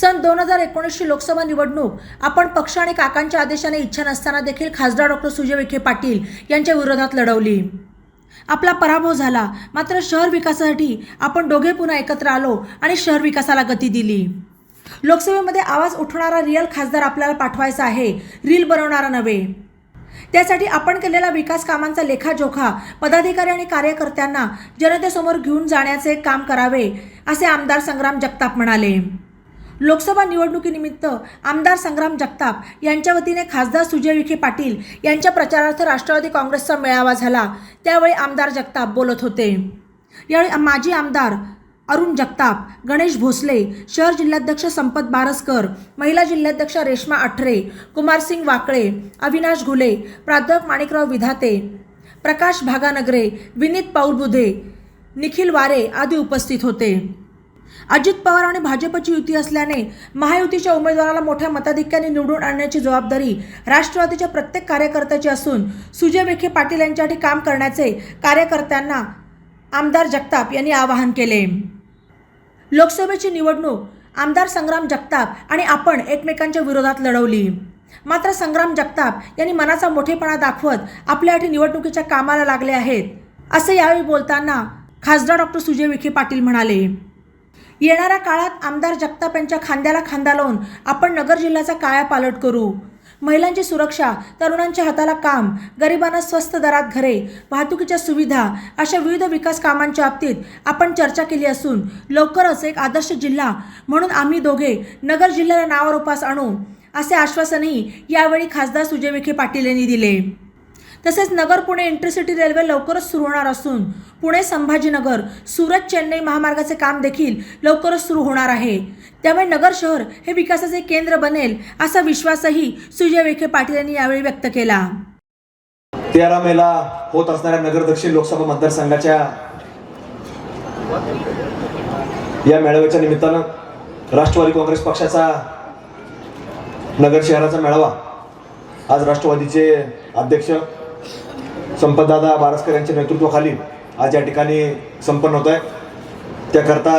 सन दोन हजार एकोणीसची लोकसभा निवडणूक. आपण पक्ष आणि काकांच्या आदेशाने इच्छा नसताना देखील खासदार डॉक्टर सुजय विखे पाटील यांच्या विरोधात लढवली. आपला पराभव झाला मात्र शहर विकासासाठी आपण दोघे पुन्हा एकत्र आलो आणि शहर विकासाला गती दिली. लोकसभेमध्ये आवाज उठवणारा रिअल खासदार आपल्याला पाठवायचा आहे रील बनवणारा नव्हे. त्यासाठी आपण केलेल्या विकास कामांचा लेखाजोखा पदाधिकारी आणि कार्यकर्त्यांना जनतेसमोर घेऊन जाण्याचे काम करावे असे आमदार संग्राम जगताप म्हणाले. लोकसभा निवडणुकीनिमित्त आमदार संग्राम जगताप यांच्या वतीने खासदार सुजय विखे पाटील यांच्या प्रचारार्थ राष्ट्रवादी काँग्रेसचा मेळावा झाला. त्यावेळी आमदार जगताप बोलत होते. यावेळी माजी आमदार अरुण जगताप गणेश भोसले शहर जिल्हाध्यक्ष संपत बारसकर महिला जिल्हाध्यक्ष रेश्मा अठरे कुमारसिंग वाकळे अविनाश घुले प्राध्यापक माणिकराव विधाते प्रकाश भागानगरे विनीत पाऊलबुधे निखिल वारे आदी उपस्थित होते. अजित पवार आणि भाजपची युती असल्याने महायुतीच्या उमेदवाराला मोठ्या मताधिक्याने निवडून आणण्याची जबाबदारी राष्ट्रवादीच्या प्रत्येक कार्यकर्त्याची असून सुजय विखे पाटील यांच्यासाठी काम करण्याचे कार्यकर्त्यांना आमदार जगताप यांनी आवाहन केले. लोकसभेची निवडणूक आमदार संग्राम जगताप आणि आपण एकमेकांच्या विरोधात लढवली. मात्र संग्राम जगताप यांनी मनाचा मोठेपणा दाखवत आपल्यासाठी निवडणुकीच्या कामाला लागले आहेत असे यावेळी बोलताना खासदार डॉक्टर सुजय विखे पाटील म्हणाले. येणाऱ्या काळात आमदार जगताप यांच्या खांद्याला खांदा लावून आपण नगर जिल्ह्याचा कायापालट करू. महिलांची सुरक्षा तरुणांच्या हाताला काम गरिबांना स्वस्त दरात घरे वाहतुकीच्या सुविधा अशा विविध विकास कामांच्या बाबतीत आपण चर्चा केली असून लवकरच एक आदर्श जिल्हा म्हणून आम्ही दोघे नगर जिल्ह्याला नावारूपास आणू असे आश्वासनही यावेळी खासदार सुजय विखे पाटील यांनी दिले. तसेच नगर पुणे इंटरसिटी रेल्वे लवकरच सुरू होणार असून पुणे संभाजीनगर सुरत चेन्नई महामार्गाचे काम देखील लवकरच सुरू होणार आहे. त्यामुळे नगर शहर हे विकासाचे केंद्र बनेल असा विश्वासही सुजय विखे पाटील यांनी यावेळी व्यक्त केला. तेरा मेला होत असणाऱ्या नगर दक्षिण लोकसभा मतदारसंघाच्या या मेळाव्याच्या निमित्तानं राष्ट्रवादी काँग्रेस पक्षाचा नगर शहराचा मेळावा आज राष्ट्रवादीचे अध्यक्ष संपतदादा बारसकर यांच्या नेतृत्वाखाली आज या ठिकाणी संपन्न होत आहे त्याकरता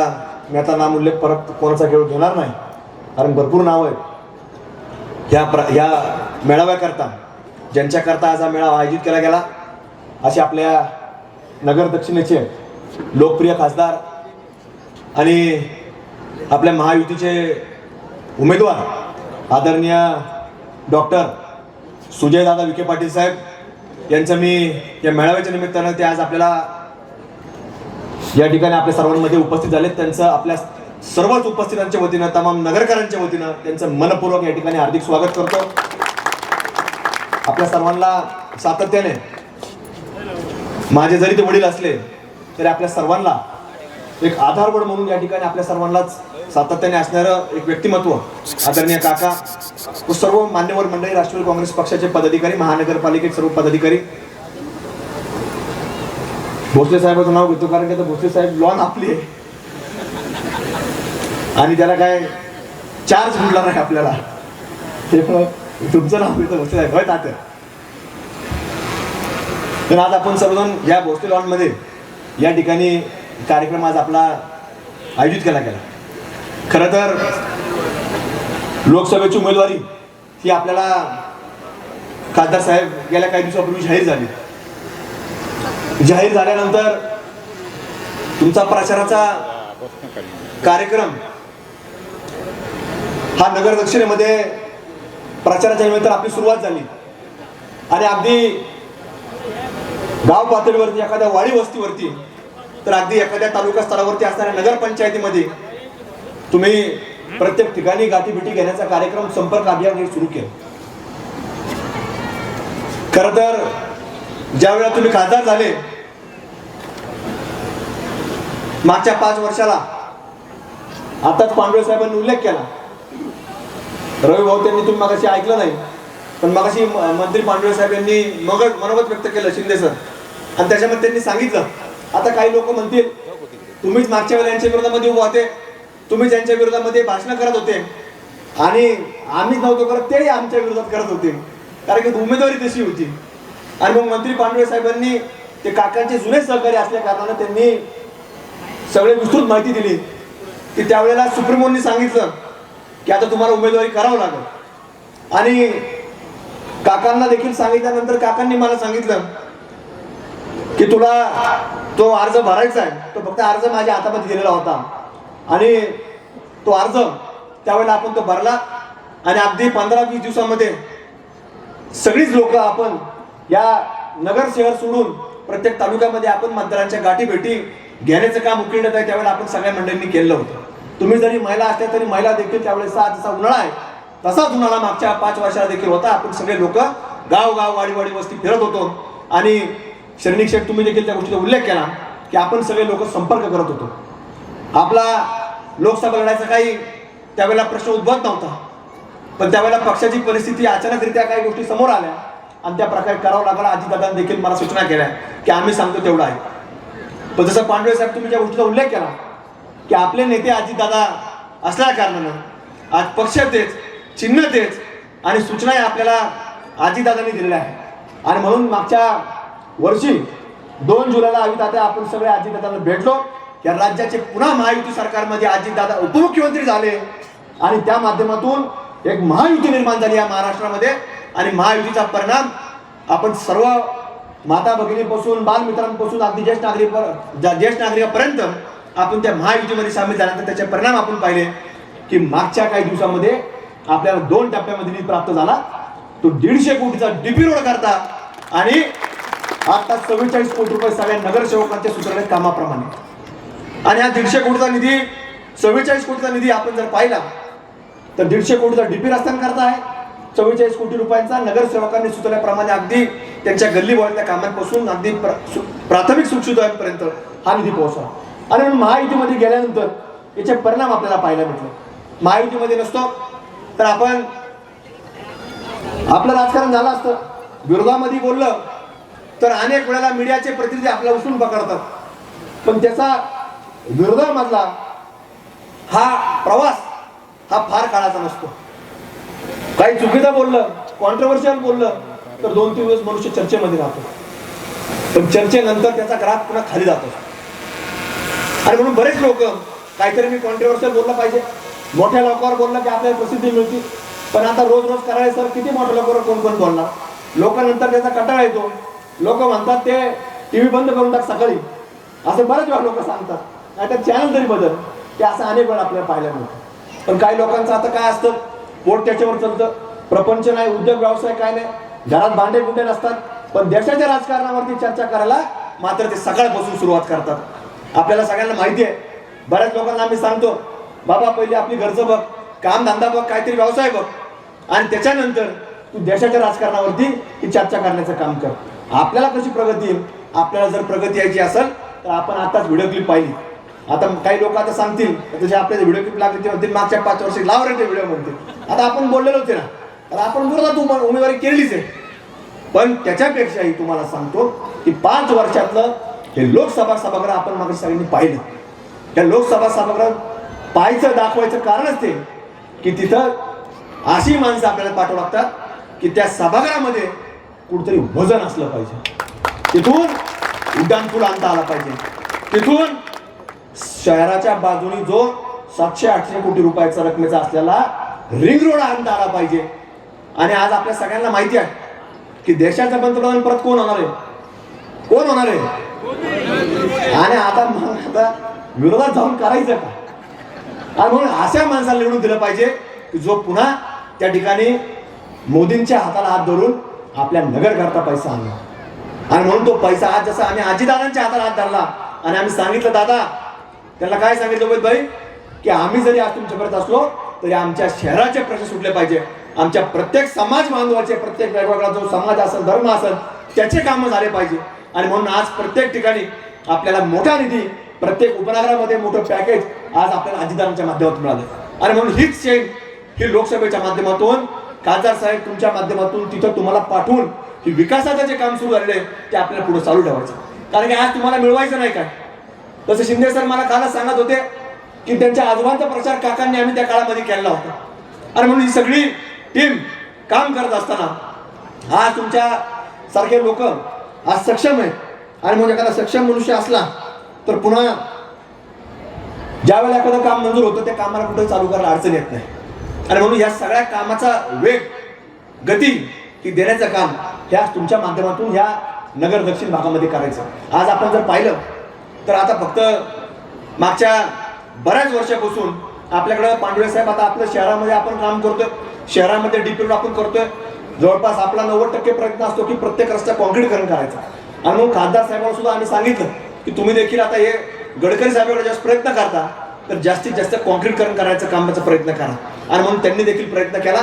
मी आता नाम उल्लेख परत कोणाचा खेळ घेणार नाही? कारण भरपूर नाव आहेत. ह्या प्र ह्या मेळाव्याकरता ज्यांच्याकरता आज हा मेळावा आयोजित केला गेला असे आपल्या नगर दक्षिणेचे लोकप्रिय खासदार आणि आपल्या महायुतीचे उमेदवार आदरणीय डॉक्टर सुजयदादा विखे पाटील साहेब यांचं मी या मेळाव्याच्या निमित्तानं ते आज आपल्याला या ठिकाणी आपल्या सर्वांमध्ये उपस्थित झालेत. त्यांचं आपल्या सर्वच उपस्थितांच्या वतीनं तमाम नगरकरांच्या वतीनं त्यांचं मनपूर्वक या ठिकाणी हार्दिक स्वागत करतो. आपल्या सर्वांना सातत्याने माझे जरी ते वडील असले तरी आपल्या सर्वांना एक आधारवड म्हणून या ठिकाणी आपल्या सर्वांनाच सातत्याने असणारं एक व्यक्तिमत्व आदरणीय काका व सर्व मान्यवर मंडळी राष्ट्रवादी काँग्रेस पक्षाचे पदाधिकारी महानगरपालिकेचे सर्व पदाधिकारी भोसले साहेबाचं नाव घेतो कारण की भोसले साहेब लॉन आपली. आहे आणि त्याला काय चार्ज मिळणार नाही आपल्याला. ते तुमचं नाव घेतो भोसले साहेब. होय तात्या. तर आज आपण सर्वजण या भोसले लॉनमध्ये या ठिकाणी कार्यक्रम आज आपला आयोजित केला गेला. खरं तर लोकसभेची उमेदवारी ही आपल्याला खासदार साहेब गेल्या काही दिवसापूर्वी जाहीर झाली. जाहीर झाल्यानंतर तुमचा प्रचाराचा कार्यक्रम हा नगर दक्षिणेमध्ये प्रचाराच्या निमित्त आपली सुरुवात झाली. आणि अगदी गाव पातळीवरती एखाद्या वाडी वस्तीवरती तर अगदी एखाद्या तालुका स्तरावरती असणाऱ्या नगरपंचायतीमध्ये तुम्ही प्रत्येक ठिकाणी गाठीभेटी घेण्याचा कार्यक्रम संपर्क अभियान सुरू केलं. खर तर ज्या वेळा तुम्ही खासदार झाले मागच्या पाच वर्षाला आताच पांडवे साहेबांनी उल्लेख केला. रवी भाऊ त्यांनी तुम्ही मागाशी ऐकलं नाही पण मागाशी मंत्री पांडवे साहेब यांनी मग मनोगत व्यक्त केलं शिंदे सर. आणि त्याच्यामध्ये त्यांनी सांगितलं आता काही लोक म्हणतील तुम्हीच मागच्या वेळेला यांच्या विरोधामध्ये उभे होते तुम्हीच यांच्या विरोधामध्ये भाषण करत होते आणि आम्हीच नव्हतो करत तेही आमच्या विरोधात करत होते कारण की उमेदवारी तशी होती. आणि मग मंत्री पांडवे साहेबांनी ते काकांचे जुने सहकारी असल्या कारणानं त्यांनी सगळे विस्तृत माहिती दिली. की त्यावेळेला सुप्रीमोंनी सांगितलं की आता तुम्हाला उमेदवारी करावं लागेल. आणि काकांना देखील सांगितल्यानंतर काकांनी मला सांगितलं की तुला तो अर्ज भरायचा आहे. तो फक्त अर्ज माझ्या हातामध्ये दिलेला होता. आणि तो अर्ज त्यावेळेला आपण तो भरला. आणि अगदी पंधरा वीस दिवसामध्ये सगळीच लोक आपण या नगर शहर सोडून प्रत्येक तालुक्यामध्ये आपण मतदारांच्या गाठी भेटी घेण्याचं काम उकळण्यात आहे त्यावेळेला आपण सगळ्या मंडळींनी केलं होतं. तुम्ही जरी महिला असल्या तरी महिला देखील त्यावेळेस सहा जसा उन्हाळा आहे तसाच उन्हाळा मागच्या पाच वर्षाला देखील होता. आपण सगळे लोक गाव गाव वाडी वाडी वस्ती फिरत होतो. आणि शरणिक शेठ तुम्ही देखील त्या गोष्टीचा उल्लेख केला की आपण सगळे लोक संपर्क करत होतो. आपला लोकसभा लढायचा काही त्यावेळेला प्रश्न उद्भवत नव्हता. पण त्यावेळेला पक्षाची परिस्थिती अचानकरित्या काही गोष्टी समोर आल्या. आणि त्या प्रकारे करावं लागला अजितदादांनी देखील मला सूचना केल्या की आम्ही सांगतो तेवढं आहे. पण जसं पांडवे साहेब तुम्ही ज्या गोष्टीचा उल्लेख केला की आपले नेते आजीदादा असल्या कारणानं आज पक्ष तेच चिन्ह तेच आणि सूचनाही आपल्याला आजीदादांनी दिलेल्या आहे आणि म्हणून मागच्या वर्षी दोन जुलैला आम्ही आपण सगळे आजीदादांना भेटलो. या राज्याचे पुन्हा महायुती सरकारमध्ये अजितदादा उपमुख्यमंत्री झाले. आणि त्या माध्यमातून एक महायुती निर्माण झाली या महाराष्ट्रामध्ये. आणि महायुतीचा परिणाम आपण सर्व माता भगिनीपासून बालमित्रांपासून अगदी ज्येष्ठ नागरिक ज्येष्ठ नागरिकापर्यंत आपण त्या महायुतीमध्ये सामील झाल्यानंतर त्याचे परिणाम आपण पाहिले की मागच्या काही दिवसामध्ये आपल्याला दोन टप्प्यामध्ये निधी प्राप्त झाला. तो दीडशे कोटीचा डीपी रोड करता आणि आता चव्वेचाळीस कोटी रुपये सगळ्या नगरसेवकांच्या सुधारणे कामाप्रमाणे. आणि हा दीडशे कोटीचा निधी चव्वेचाळीस कोटीचा निधी आपण जर पाहिला तर दीडशे कोटीचा डीपी रस्त्यांकरता आहे चव्वेचाळीस कोटी रुपयांचा नगरसेवकांनी सुचवल्याप्रमाणे अगदी त्यांच्या गल्ली बोळातल्या कामांपासून अगदी प्र- सु- प्राथमिक सुखसुविधांपर्यंत हा निधी पोहोचला. आणि महायुतीमध्ये गेल्यानंतर याचे परिणाम आपल्याला पाहायला भेटले महायुतीमध्ये नसतो तर आपण आपलं राजकारण झालं असतं. विरोधामध्ये बोललं तर अनेक वेळेला मीडियाचे प्रतिनिधी आपल्याला उचलून पकडतात. पण त्याचा विरोधामधला हा प्रवास हा फार काळाचा नसतो. काही चुकीचं बोललं कॉन्ट्रोवर्शियल बोललं तर दोन तीन दिवस मनुष्य चर्चेमध्ये राहतो. पण चर्चेनंतर त्याचा ग्राफ पुन्हा खाली जातो. आणि म्हणून बरेच लोक काहीतरी मी कॉन्ट्रोवर्शियल बोललं पाहिजे. मोठ्या लोकांवर बोललं की आपल्याला प्रसिद्धी मिळते. पण आता रोज रोज करायला सर किती मोठ्या लोकांवर कोण कोण बोलणार? लोकांनंतर त्याचा कटाळा येतो. लोक म्हणतात ते टीव्ही बंद करून टाक सकाळी. असं बरेच वेळा लोक सांगतात. नाही तर चॅनल तरी बदल ते असं अनेक वेळा आपल्याला पाहायला मिळतं. पण काही लोकांचं आता काय असतं? पोट त्याच्यावर चालतं. प्रपंच नाही उद्योग व्यवसाय काय नाही. घरात भांडे गुंडे नसतात. पण देशाच्या राजकारणावरती चर्चा करायला मात्र ते सकाळपासून सुरुवात करतात. आपल्याला सगळ्यांना माहिती आहे. बऱ्याच लोकांना आम्ही सांगतो बाबा पहिले आपली घरचं बघ. काम धंदा बघ काहीतरी व्यवसाय बघ. आणि त्याच्यानंतर तू देशाच्या राजकारणावरती ही चर्चा करण्याचं काम कर. आपल्याला कशी प्रगती येईल? आपल्याला जर प्रगती यायची असेल तर आपण आताच व्हिडिओ क्लिप पाहिली. आता काही लोक आता सांगतील जसे आपल्याला व्हिडिओ क्लिप लागले ते म्हणतील मागच्या पाच वर्षी लाव रे ते व्हिडिओ म्हणतील. आता आपण बोललेलो होते ना तर आपण बोलला उम- उमेदवारी केलीच आहे. पण त्याच्यापेक्षाही तुम्हाला सांगतो की पाच वर्षातलं हे लोकसभा सभागृह आपण मागे सगळ्यांनी पाहिलं. त्या लोकसभा सभागृह पाहायचं दाखवायचं कारणच ते की तिथं अशी माणसं आपल्याला पाठवू लागतात की त्या सभागृहामध्ये कुठतरी वजन असलं पाहिजे. तिथून उड्डाणपूल आणता आला पाहिजे. तिथून शहराच्या बाजूनी जो सातशे आठशे कोटी रुपयाचा रकमेचा असलेला रिंग रोड आणता आला पाहिजे. आणि आज आपल्या सगळ्यांना माहिती आहे की देशाचा पंतप्रधान परत कोण होणार आहे? कोण होणार आहे? आणि आता आता विरोधात जाऊन करायचं का? आणि म्हणून अशा माणसाला निवडून दिलं पाहिजे की जो पुन्हा त्या ठिकाणी मोदींच्या हाताला हात धरून आपल्या नगर करता पैसा आणला. आणि म्हणून तो पैसा आज जसा आम्ही आजीदादांच्या हाताला हात धरला आणि आम्ही सांगितलं दादा त्यांना काय सांगितलं उमेद भाई? की आम्ही जरी आज तुमच्यापर्यंत असलो तरी आमच्या शहराचे प्रश्न सुटले पाहिजे. आमच्या प्रत्येक समाज बांधवाचे प्रत्येक वेगवेगळा जो समाज असेल धर्म असेल त्याचे कामं झाले पाहिजे. आणि म्हणून आज प्रत्येक ठिकाणी आपल्याला मोठा निधी प्रत्येक उपनगरामध्ये मोठं पॅकेज आज आपल्याला अजितांच्या माध्यमातून मिळालं. आणि म्हणून हीच चेन ही लोकसभेच्या माध्यमातून खासदार साहेब तुमच्या माध्यमातून तिथं तुम्हाला पाठवून ही विकासाचं जे काम सुरू झालेलं आहे ते आपल्याला पुढे चालू ठेवायचं. कारण की आज तुम्हाला मिळवायचं नाही काय? तसं शिंदे सर मला कालच सांगत होते की त्यांच्या आजोबांचा प्रचार काकांनी आम्ही त्या काळामध्ये केला होता. आणि म्हणून ही सगळी टीम काम करत असताना आज तुमच्या सारखे लोक आज सक्षम आहेत. आणि म्हणजे एखादा सक्षम मनुष्य असला तर पुन्हा ज्यावेळेला एखादं काम मंजूर होतं त्या कामाला कुठे चालू करायला अडचण येत नाही. आणि म्हणून या सगळ्या कामाचा वेग गती ही देण्याचं काम ह्या तुमच्या माध्यमातून ह्या नगर दक्षिण भागामध्ये करायचं. आज आपण जर पाहिलं तर आता फक्त मागच्या बऱ्याच वर्षापासून आपल्याकडं पांडुळे साहेब आता आपल्या शहरामध्ये आपण काम करतोय. शहरामध्ये डीपी आपण करतोय. जवळपास आपला नव्वद टक्के प्रयत्न असतो की प्रत्येक रस्ता कॉन्क्रीटकरण करायचा. आणि मग खासदार साहेबांना सुद्धा आम्ही सांगितलं की तुम्ही देखील आता हे गडकरी साहेबांकडे जास्त प्रयत्न करता तर जास्तीत जास्त काँक्रीटकरण करायचं कामाचा प्रयत्न करा. आणि म्हणून त्यांनी देखील प्रयत्न केला.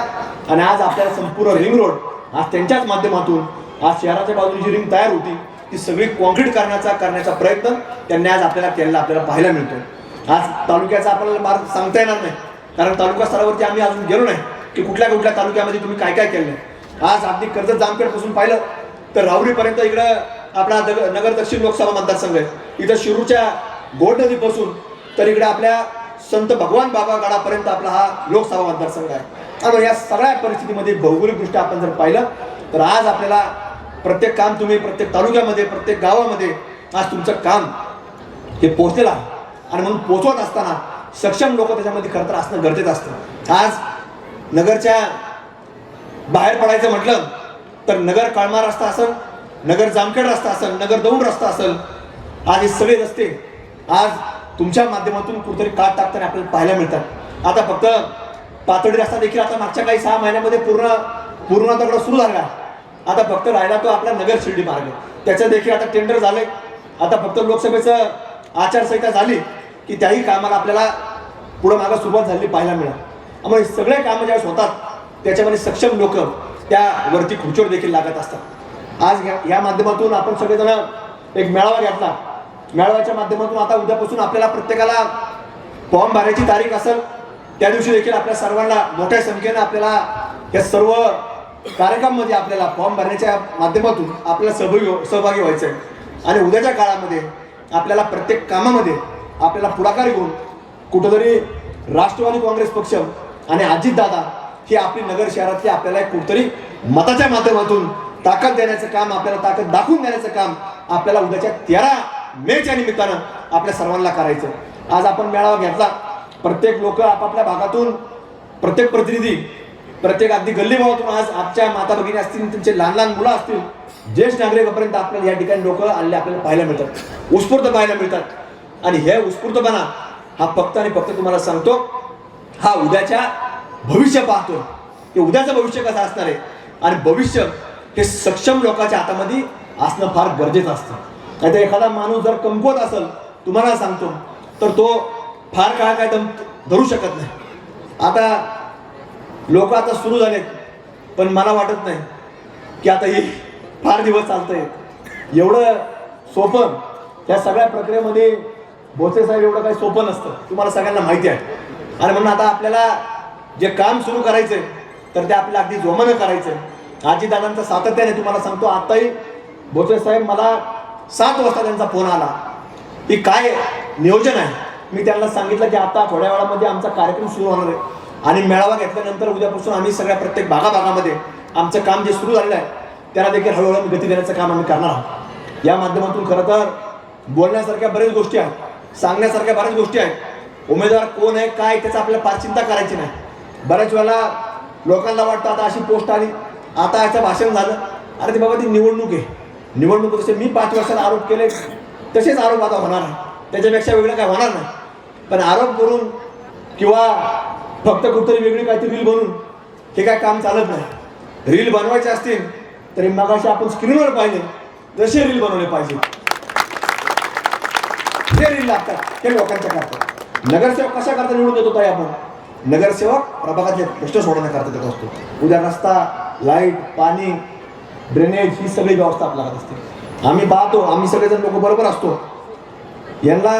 आणि आज आपल्याला संपूर्ण रिंग रोड आज त्यांच्याच माध्यमातून आज शहराच्या बाजूची रिंग तयार होती. ती सगळी कॉन्क्रीट करण्याचा करण्याचा प्रयत्न त्यांनी आज आपल्याला केलेला आपल्याला पाहायला मिळतो आज तालुक्याचा आपल्याला मार्ग सांगता येणार नाही. कारण तालुका स्तरावरती आम्ही अजून गेलो नाही की कुठल्या कुठल्या तालुक्यामध्ये तुम्ही काय काय केलं आज अगदी कर्जत जामखेडपासून पाहिलं तर राहुरीपर्यंत इकडं आपला दग नगर दक्षिण लोकसभा मतदारसंघ आहे. इथं शिरूरच्या गोड नदीपासून तर इकडे आपल्या संत भगवान बाबा गडापर्यंत आपला हा लोकसभा मतदारसंघ आहे. त्यामुळे या सगळ्या परिस्थितीमध्ये भौगोलिकदृष्ट्या आपण जर पाहिलं तर आज आपल्याला प्रत्येक काम तुम्ही प्रत्येक तालुक्यामध्ये प्रत्येक गावामध्ये आज तुमचं काम हे पोहोचलेलं आहे. आणि म्हणून पोचवत असताना सक्षम लोक त्याच्यामध्ये खरं तर असणं गरजेचं असतं. आज नगरच्या बाहेर पडायचं म्हटलं तर नगर काळमा रस्ता असेल नगर जामखेड रस्ता असेल नगर दौंड रस्ता असेल आज हे सगळे रस्ते आज तुमच्या माध्यमातून कुठेतरी काट टाकताना आपल्याला पाहायला मिळतात. आता फक्त पातळी रस्ता देखील आता मागच्या काही सहा महिन्यामध्ये पूर्ण पूर्ण दगड सुरू झाला आहे. आता फक्त राहिला तो आपला नगर शिर्डी मार्ग. त्याचं देखील आता टेंडर झाले आता फक्त लोकसभेचं आचारसंहिता झाली की त्याही कामाला आपल्याला पुढं मागं सुरुवात झालेली पाहायला मिळेल. त्यामुळे हे सगळे कामं ज्यावेळेस होतात त्याच्यामध्ये सक्षम लोक त्या वरती खुर्चीवर देखील लागत असतात. आज या या माध्यमातून आपण सगळेजण एक मेळावा घेतला. मेळाव्याच्या माध्यमातून आता उद्यापासून आपल्याला प्रत्येकाला फॉर्म भरायची तारीख असेल त्या दिवशी देखील आपल्या सर्वांना मोठ्या संख्येनं आपल्याला या सर्व कार्यक्रमामध्ये आपल्याला फॉर्म भरण्याच्या माध्यमातून आपल्याला सहभागी सहभागी व्हायचं आहे आणि उद्याच्या काळामध्ये आपल्याला प्रत्येक कामामध्ये आपल्याला पुढाकार घेऊन कुठंतरी राष्ट्रवादी काँग्रेस पक्ष आणि अजितदादा हे आपली नगर शहरातली आपल्याला एक कुठतरी मताच्या माध्यमातून ताकद देण्याचं काम आपल्याला ताकद दाखवून देण्याचं काम आपल्याला उद्याच्या तेरा मेच्या निमित्तानं आपल्या सर्वांना करायचं आज आपण मेळावा घेतला. प्रत्येक लोक आपापल्या भागातून प्रत्येक प्रतिनिधी प्रत्येक अगदी गल्ली भावातून आज आमच्या माता भगिनी असतील त्यांचे लहान लहान मुलं असतील ज्येष्ठ नागरिकापर्यंत आपल्याला या ठिकाणी लोक आले आपल्याला पाहायला मिळतात. उत्स्फूर्त पाहायला मिळतात. आणि हे उत्स्फूर्तपणा हा फक्त आणि फक्त तुम्हाला सांगतो हा उद्याच्या भविष्य पाहतोय. की उद्याचं भविष्य कसं असणार आहे? आणि भविष्य हे सक्षम लोकांच्या हातामध्ये असणं फार गरजेचं असतं. नाही तर एखादा माणूस जर कमकुवत असेल तुम्हाला सांगतो तर तो फार काळ काय धरू शकत नाही. आता लोक आता सुरू झालेत पण मला वाटत नाही की आता ही फार दिवस चालतंय. एवढं सोपं या सगळ्या प्रक्रियेमध्ये भोसे साहेब एवढं काही सोपं नसतं. तुम्हाला सगळ्यांना माहिती आहे. आणि म्हणून आता आपल्याला जे काम सुरू करायचंय तर ते आपल्याला अगदी जोमानं करायचंय. आजीदादांचा सातत्याने तुम्हाला सांगतो आताही भोसे साहेब मला सात वाजता त्यांचा फोन आला. की काय नियोजन आहे. मी त्यांना सांगितलं की आता थोड्या वेळामध्ये आमचा कार्यक्रम सुरू होणार आहे. आणि मेळावा घेतल्यानंतर उद्यापासून आम्ही सगळ्या प्रत्येक भागाभागामध्ये आमचं काम जे सुरू झालेलं आहे त्याला देखील हळूहळू गती देण्याचं काम आम्ही करणार आहोत. या माध्यमातून खरं तर बोलण्यासारख्या बऱ्याच गोष्टी आहेत सांगण्यासारख्या बऱ्याच गोष्टी आहेत. उमेदवार कोण आहे काय त्याचं आपल्याला फार चिंता करायची नाही. बऱ्याच वेळेला लोकांना वाटतं आता अशी पोस्ट आली आता याचं भाषण झालं. अरे ते बाबा ती निवडणूक आहे. निवडणूक जसे मी पाच वर्षात आरोप केले तसेच आरोप आता होणार आहे त्याच्यापेक्षा वेगळं काय होणार नाही. पण आरोप करून किंवा फक्त कुठतरी वेगळी काहीतरी रील बनवून. हे काय काम चालत नाही. रील बनवायचे असतील तरी मगाशी आपण स्क्रीनवर पाहिले. जसे रील बनवले पाहिजे. जे रील लागतात ते लोकांच्या करतात. नगरसेवक कशा करता निवडून देतो ताई आपण? नगरसेवक प्रभागातले प्रश्न सोडवण्याकरता देत असतो उद्या रस्ता लाइट पाणी ड्रेनेज ही सगळी व्यवस्था आपल्याला असते. आम्ही पाहतो आम्ही सगळेजण लोक बरोबर असतो. यांना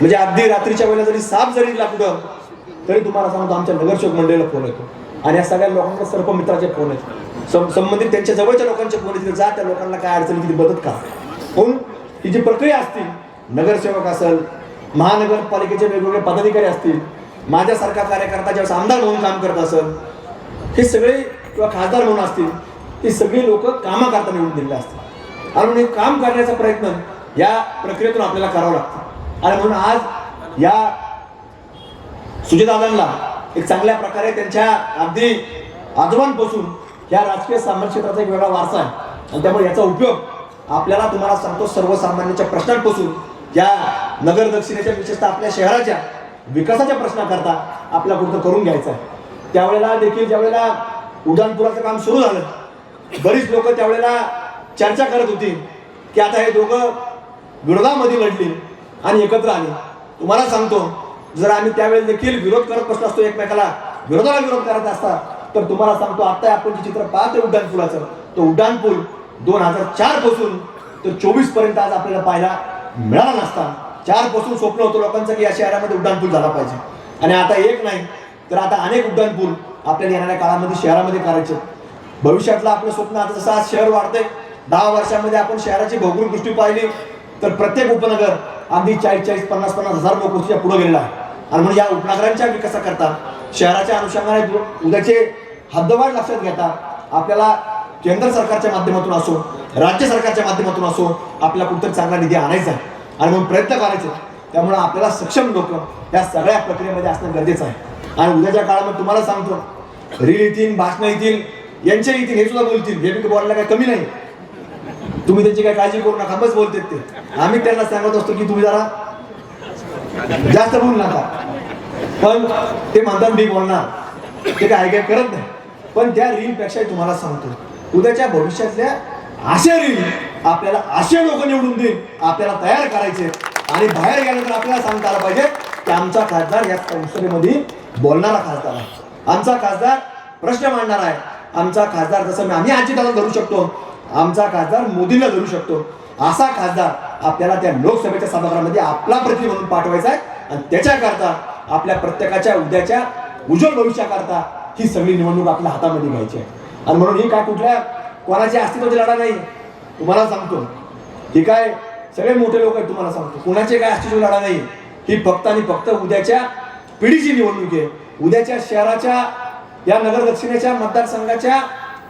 म्हणजे अगदी रात्रीच्या वेळेला जरी साप जरी लागलं तरी तुम्हाला सांगतो आमच्या नगरसेवक मंडळीला फोन येतो. आणि या सगळ्या लोकांना सर्पमित्राचे फोन येतो सं- संबंधित त्यांच्या जवळच्या लोकांचे फोन येतील जा त्या लोकांना काय अडचणी तिथे मदत का म्हणून ही जी प्रक्रिया असतील नगरसेवक असेल महानगरपालिकेचे वेगवेगळे पदाधिकारी असतील माझ्यासारखा कार्यकर्ता ज्यावेळेस आमदार म्हणून काम करत असेल हे सगळे किंवा खासदार म्हणून असतील ही सगळी लोक कामा करता निवडून दिलेले असतात आणि म्हणून हे काम करण्याचा प्रयत्न या प्रक्रियेतून आपल्याला करावा लागतो. आणि म्हणून आज या सुजयदादांना एक चांगल्या प्रकारे त्यांच्या अगदी आजोबांपासून या राजकीय सामाजिक क्षेत्राचा एक वेगळा वारसा आहे. आणि त्यामुळे याचा उपयोग आपल्याला तुम्हाला सांगतो सर्वसामान्यांच्या प्रश्नांपासून. या नगर दक्षिणेच्या विशेषतः आपल्या शहराच्या विकासाच्या प्रश्नाकरता आपला कुठं करून घ्यायचं आहे. त्यावेळेला देखील ज्यावेळेला उड्डाणपुराचं काम सुरू झालं बरीच लोक त्यावेळेला चर्चा करत होती की आता हे दोघं विरोधामध्ये लढली आणि एकत्र आले. तुम्हाला सांगतो जर आम्ही त्यावेळेस देखील विरोध करत बसलो असतो एकमेकाला विरोधाला विरोध करत असता तर तुम्हाला सांगतो आता आपण जे चित्र पाहतोय उड्डाण पुलाचं तो उड्डाण पूल दोन हजार चारपासून तर चोवीसपर्यंत आज आपल्याला पाहायला मिळाला नसता. चारपासून स्वप्न होतं लोकांचं की या शहरामध्ये उड्डाण पूल झाला पाहिजे. आणि आता एक नाही तर आता अनेक उड्डाण पूल आपल्याला येणाऱ्या काळामध्ये शहरामध्ये करायचे. भविष्यातलं आपलं स्वप्न आता जसं आज शहर वाढतंय दहा वर्षामध्ये आपण शहराची भौगोलिक दृष्टी पाहिली तर प्रत्येक उपनगर अगदी चाळीस चाळीस पन्नास पन्नास हजार लोक पुढे गेलेला आहे आणि म्हणून या उपनगरांच्या विकासाकरता शहराच्या अनुषंगाने उद्याचे हद्दवाढ लक्षात घेता आपल्याला केंद्र सरकारच्या माध्यमातून असो राज्य सरकारच्या माध्यमातून असो आपल्याला कुठेतरी चांगला निधी आणायचा आहे. आणि म्हणून प्रयत्न करायचे. त्यामुळे आपल्याला सक्षम लोक या सगळ्या प्रक्रियेमध्ये असणं गरजेचं आहे. आणि उद्याच्या काळामध्ये तुम्हाला सांगतो रील येतील भाषणं येतील यांचे येतील हे सुद्धा बोलतील. हे मी बोलायला काही कमी नाही. तुम्ही त्यांची काही काळजी करू नका बस बोलतात ते. आम्ही त्यांना सांगत असतो की तुम्ही जरा जास्त बोलू नका. पण ते म्हणतात मी बोलणार. ते काय काय करत नाही. पण त्या रील पेक्षा तुम्हाला सांगतो. उद्याच्या भविष्यातल्या अशा रील आपल्याला असे लोक निवडून देईल आपल्याला तयार करायचे आणि बाहेर गेल्यानंतर आपल्याला सांगता आलं पाहिजे की आमचा खासदार या संसदेमध्ये बोलणारा खासदार आहे. आमचा खासदार प्रश्न मांडणार आहे. आमचा खासदार जसं आम्ही आजी दादा धरू शकतो. आमचा खासदार मोदींना धरू शकतो. असा खासदार आपल्याला त्या लोकसभेच्या सभागृहामध्ये आपला प्रतिनिधी म्हणून पाठवायचा आहे. आणि त्याच्याकरता आपल्या प्रत्येकाच्या उद्याच्या उज्ज्वल भविष्याकरता ही सगळी निवडणूक आपल्या हातामध्ये घ्यायची आहे. आणि म्हणून ही काय कुठल्या कोणाची अस्तित्वाची लढा नाही तुम्हाला सांगतो. ही काय सगळे मोठे लोक आहेत तुम्हाला सांगतो. कोणाचे काय अस्तित्व लढा नाही ही फक्त आणि फक्त उद्याच्या पिढीची निवडणूक आहे. उद्याच्या शहराच्या या नगर दक्षिणेच्या मतदारसंघाच्या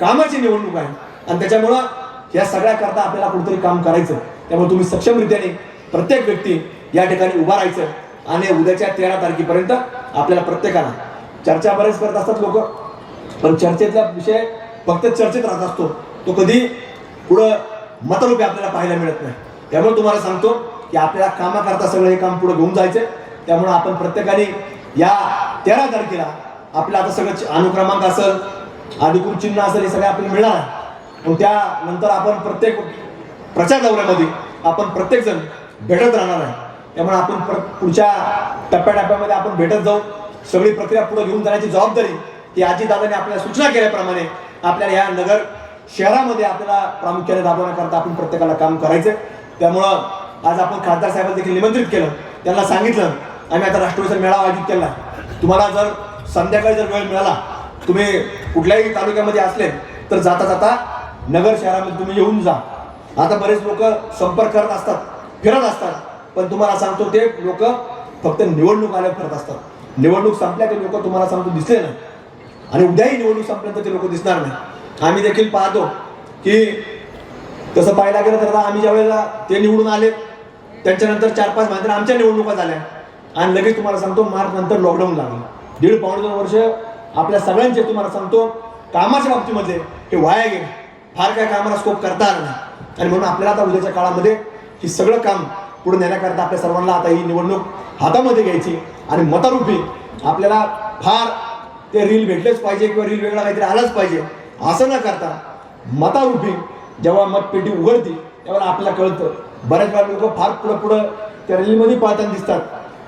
कामाची निवडणूक आहे. आणि त्याच्यामुळं या सगळ्या करता आपल्याला कुठेतरी काम करायचं. त्यामुळे तुम्ही सक्षमरित्याने प्रत्येक व्यक्ती या ठिकाणी उभा राहायचं आणि उद्याच्या तेरा तारखेपर्यंत आपल्याला प्रत्येकाला चर्चा बरेच करत असतात लोक. पण चर्चेतला विषय फक्त चर्चेत राहत असतो. तो कधी पुढं मतरूपी आपल्याला पाहायला मिळत नाही. त्यामुळे तुम्हाला सांगतो की आपल्याला कामाकरता सगळं हे काम पुढे घेऊन जायचं त्यामुळे आपण प्रत्येकाने या तेरा तारखेला आपलं आता सगळं अनुक्रमांक असेल अधिकृत चिन्ह असेल हे सगळं आपल्याला मिळणार आहे. त्यानंतर आपण प्रत्येक प्रचार दौऱ्यामध्ये आपण प्रत्येक जण भेटत राहणार आहे. त्यामुळे आपण प्र- पुढच्या टप्प्याटप्प्यामध्ये आपण भेटत जाऊ. सगळी प्रक्रिया पुढे घेऊन जाण्याची जबाबदारी ही आजीदादाने आपल्याला सूचना केल्याप्रमाणे आपल्याला या नगर शहरामध्ये आपल्याला प्रामुख्याने राबवण्याकरता आपण प्रत्येकाला काम करायचं त्यामुळं आज आपण खासदार साहेबांना देखील निमंत्रित केलं. त्यांना सांगितलं आम्ही आता राष्ट्रवादीचा मेळावा आयोजित केला तुम्हाला जर संध्याकाळी जर वेळ मिळाला तुम्ही कुठल्याही तालुक्यामध्ये असले तर जाता जाता नगर शहरामध्ये तुम्ही येऊन जा. आता बरेच लोक संपर्क करत असतात फिरत असतात. पण तुम्हाला सांगतो ते लोक फक्त निवडणूक आल्यावर फिरत असतात. निवडणूक संपल्या ते लोक तुम्हाला सांगतो दिसले नाही. आणि उद्याही निवडणूक संपल्यानंतर ते लोक दिसणार नाही. आम्ही देखील पाहतो की तसं पाहायला गेलं तर आम्ही ज्या वेळेला ते निवडून आले त्यांच्यानंतर चार पाच महिन्यात आमच्या निवडणुका झाल्या. आणि लगेच तुम्हाला सांगतो मार्च नंतर लॉकडाऊन लागलं. दीड पावणे दोन वर्ष आपल्या सगळ्यांचे तुम्हाला सांगतो कामाच्या बाबतीमध्ये हे वाया गेले. फार काय कामाला स्कोप करता आला नाही. आणि म्हणून आपल्याला आता उद्याच्या काळामध्ये हे सगळं काम पुढे नेण्याकरता आपल्या सर्वांना आता ही निवडणूक हातामध्ये घ्यायची आणि मतारूपी आपल्याला फार ते रील भेटलेच पाहिजे किंवा रील वेगळा काहीतरी आलाच पाहिजे. असं न करता मतारूपी जेव्हा मतपेटी उघडते तेव्हा आपल्याला कळतं. बऱ्याच वेळा लोक फार पुढं पुढं त्या रीलमध्ये पाहताना दिसतात.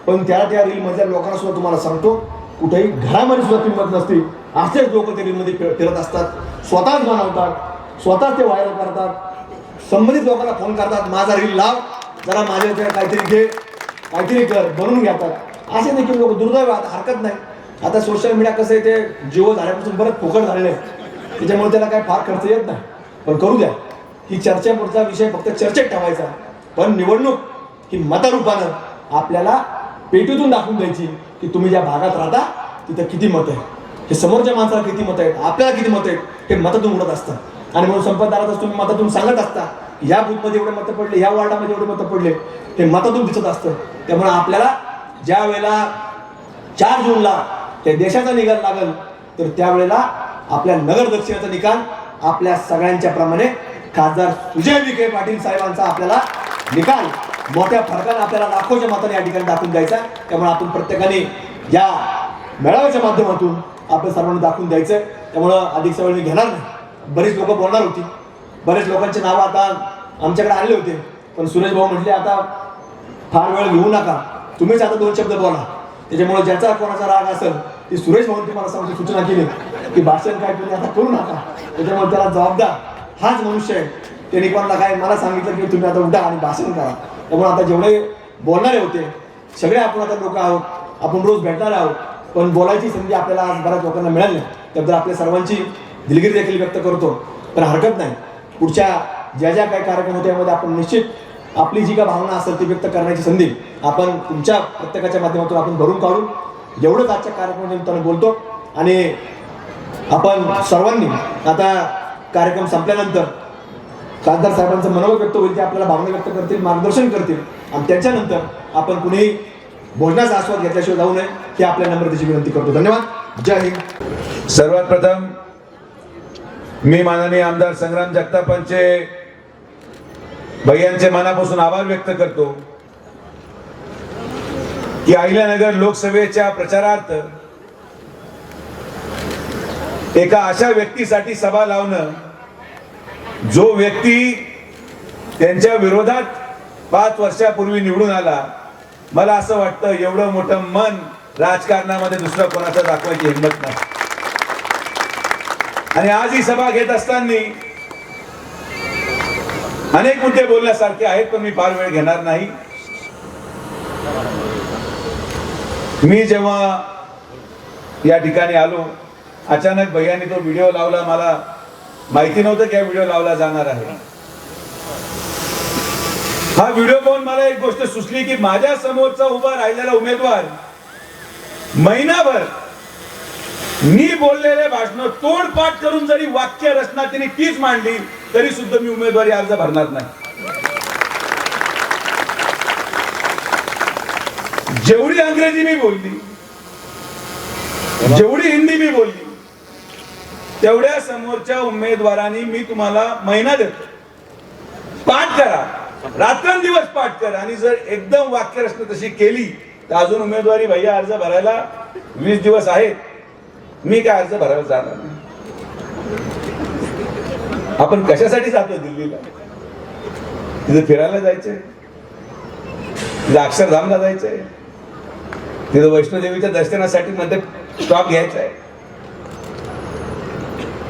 पण त्या त्या रीलमधल्या लोकांना सुद्धा तुम्हाला सांगतो कुठेही घरामध्ये सुद्धा किंमत नसते. असेच लोक त्या रीलमध्ये फिर- फिरत असतात. स्वतःच बनवतात. स्वतः ते व्हायरल करतात. संबंधित लोकांना फोन करतात माझा रील लाव जरा माझ्या इथे काहीतरी घे काहीतरी कर बनवून घेतात. असे देखील लोक दुर्दैव आता हरकत नाही. आता सोशल मीडिया कसं आहे ते जिओ झाल्यापासून बरंच फुकट झालेलं आहे. त्याच्यामुळे त्याला काय फार खर्च येत नाही. पण करू द्या. ही चर्चेपुढचा विषय फक्त चर्चेत ठेवायचा. पण निवडणूक ही मतारूपानं आपल्याला पेटीतून दाखवून द्यायची की तुम्ही ज्या भागात राहता तिथं किती मत आहे हे समोरच्या माणसाला किती मत आहेत आपल्याला किती मत आहेत हे मतातून उडत असतं. आणि म्हणून संपतदारातच तुम्ही मतातून सांगत असता या ह्या बूथमध्ये एवढे मतं पडले ह्या वॉर्डामध्ये एवढे मतं पडले ते मतातून दिसत असतं. त्यामुळे आपल्याला ज्या वेळेला चार जूनला त्या देशाचा निकाल लागल तर त्यावेळेला आपल्या नगर निकाल आपल्या सगळ्यांच्या प्रमाणे खासदार सुजय विखे पाटील साहेबांचा आपल्याला निकाल मोठ्या फरकाने आपल्याला लाखोच्या मताने या ठिकाणी दाखवून द्यायचा त्यामुळे आपण प्रत्येकाने या मेळाव्याच्या माध्यमातून आपल्या सर्वांना दाखवून द्यायचं त्यामुळं अधिक सवय मी घेणार नाही. बरीच लोक बोलणार होती. बरेच लोकांचे नावं आता आमच्याकडे आले होते. पण सुरेश भाऊ म्हटले आता फार वेळ घेऊ नका. तुम्हीच आता दोन शब्द बोला. त्याच्यामुळे ज्याचा कोणाचा राग असेल ती सुरेश भाऊंनी मला सांगते सूचना केली की भाषण काय तुम्ही आता करू नका. त्याच्यामुळे त्याला जबाबदार हाच मनुष्य आहे. त्यांनी कोणाला काय मला सांगितलं की तुम्ही आता उठा आणि भाषण करा. त्यामुळे आता जेवढे बोलणारे होते सगळे आपण आता लोक आहोत. आपण रोज भेटणार आहोत. पण बोलायची संधी आपल्याला आज बऱ्याच लोकांना मिळाली त्याबद्दल आपल्या सर्वांची दिलगिरी देखील व्यक्त करतो. पण हरकत नाही. पुढच्या ज्या ज्या काही कार्यक्रम होते यामध्ये आपण निश्चित आपली जी काय भावना असेल ती व्यक्त करण्याची संधी आपण तुमच्या प्रत्येकाच्या माध्यमातून आपण भरून काढू. एवढंच आजच्या कार्यक्रमानिमित्तानं बोलतो. आणि आपण सर्वांनी आता कार्यक्रम संपल्यानंतर खासदार साहेबांचं मनोगत व्यक्त होईल ते आपल्याला भावना व्यक्त करतील मार्गदर्शन करतील. आणि त्याच्यानंतर आपण कुणीही भोजनाचा आस्वाद घेतल्याशिवाय जाऊ नये ही आपल्या नम्रतेची विनंती करतो. धन्यवाद. जय हिंद. सर्वात प्रथम मी माननीय आमदार संग्राम जगतापांचे भैयांचे मनापासून आभार व्यक्त करतो की अहिल्यानगर लोकसभेच्या प्रचारार्थ एका अशा व्यक्तीसाठी सभा लावणं जो व्यक्ती त्यांच्या विरोधात पाच वर्षापूर्वी निवडून आला मला असं वाटतं एवढं मोठं मन राजकारणामध्ये दुसरं कोणाचं दाखवायची हिंमत नाही. आणि आज ही सभा घेत असताना अनेक मुद्दे बोलण्यासारखे आहेत पण मी फार वेळ घेणार नाही. मी जेव्हा या ठिकाणी आलो अचानक भैयानी तो व्हिडिओ लावला मला माहिती नव्हतं की हा व्हिडिओ लावला जाणार आहे. हा व्हिडिओ पाहून मला एक गोष्ट सुचली की माझ्या समोरचा उभा राहिलेला उमेदवार महिनाभर मी बोललेले भाषण तोडपाठ करून जरी वाक्य रचना त्यांनी तीच मांडली तरी सुद्धा मी उमेदवारी अर्ज भरणार नाही. जेवढी अंग्रेजी मी बोलली जेवढी हिंदी मी बोलली तेवढ्या समोरच्या उमेदवारांनी मी तुम्हाला महिना देतो. पाठ करा. रात्रंदिवस पाठ करा. आणि जर एकदम वाक्यरचना तशी केली तर अजून उमेदवारी भैया अर्ज भरायला वीस दिवस आहेत. मी काय अर्ज भरायला जाणार नाही. आपण कशासाठी जातो दिल्लीला? तिथं फिरायला जायचंय? तिथं अक्षरधामला जायचंय? तिथं वैष्णोदेवीच्या दर्शनासाठी मध्ये स्टॉप घ्यायचा आहे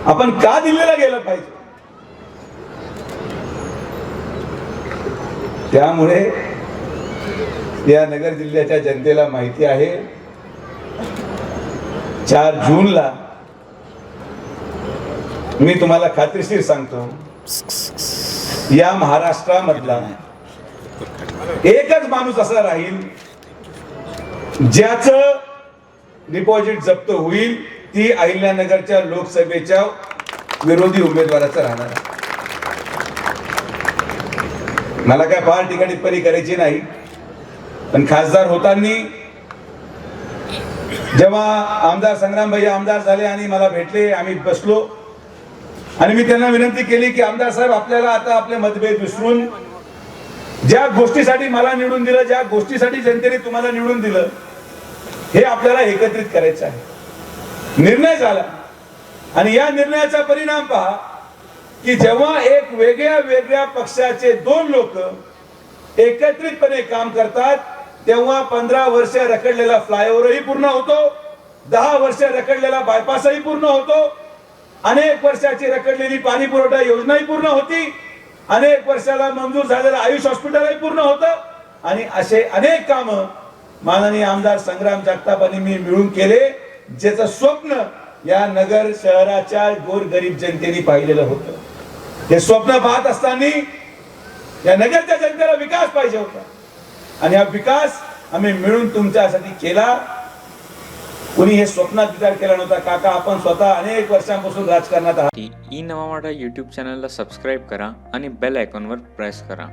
आपण का दिल्लीला गेलं पाहिजे? त्यामुळे या नगर जिल्ह्याच्या जनतेला माहिती आहे. चार जूनला मी तुम्हाला खात्रीशीर सांगतो. या महाराष्ट्रामधला एकच माणूस असा राहील ज्याचं डिपॉझिट जप्त होईल ती अहिल्यानगरच्या लोकसभेच्या विरोधी उमेदवाराचं राहणार. मला काय फार ठिकाणी परी करायची नाही पण खासदार होताना जेव्हा आमदार संग्राम भैया आमदार झाले आणि मला भेटले आम्ही बसलो. आणि मी त्यांना विनंती केली की आमदार साहेब आपल्याला आता आपले मतभेद विसरून ज्या गोष्टीसाठी मला निवडून दिलं ज्या गोष्टीसाठी जनतेने तुम्हाला निवडून दिलं हे आपल्याला एकत्रित करायचं आहे. निर्णय झाला. आणि या निर्णयाचा परिणाम पहा की जेव्हा एक वेगळ्या वेगळ्या पक्षाचे दोन लोक एकत्रितपणे काम करतात तेव्हा पंधरा वर्ष रखडलेला फ्लायओव्हरही पूर्ण होतो. दहा वर्ष रखडलेला बायपासही पूर्ण होतो. अनेक वर्षाची रखडलेली पाणी पुरवठा योजनाही पूर्ण होती. अनेक वर्षाला मंजूर झालेलं आयुष हॉस्पिटलही पूर्ण होतं. आणि असे अनेक काम माननीय आमदार संग्राम जगतापांनी मी मिळून केले ज्याचं स्वप्न या नगर शहराच्या गोरगरीब जनतेने पाहिलेलं होतं. हे स्वप्न पाहत असताना या नगरच्या जनतेला विकास पाहिजे होता. आणि हा विकास आम्ही मिळून तुमच्यासाठी केला. कुणी हे स्वप्नात विचार केला नव्हता काका आपण स्वतः अनेक वर्षांपासून राजकारणात आहात. ई नवा मराठा यूट्यूब चॅनलला सबस्क्राईब करा आणि बेल आयकॉनवर प्रेस करा.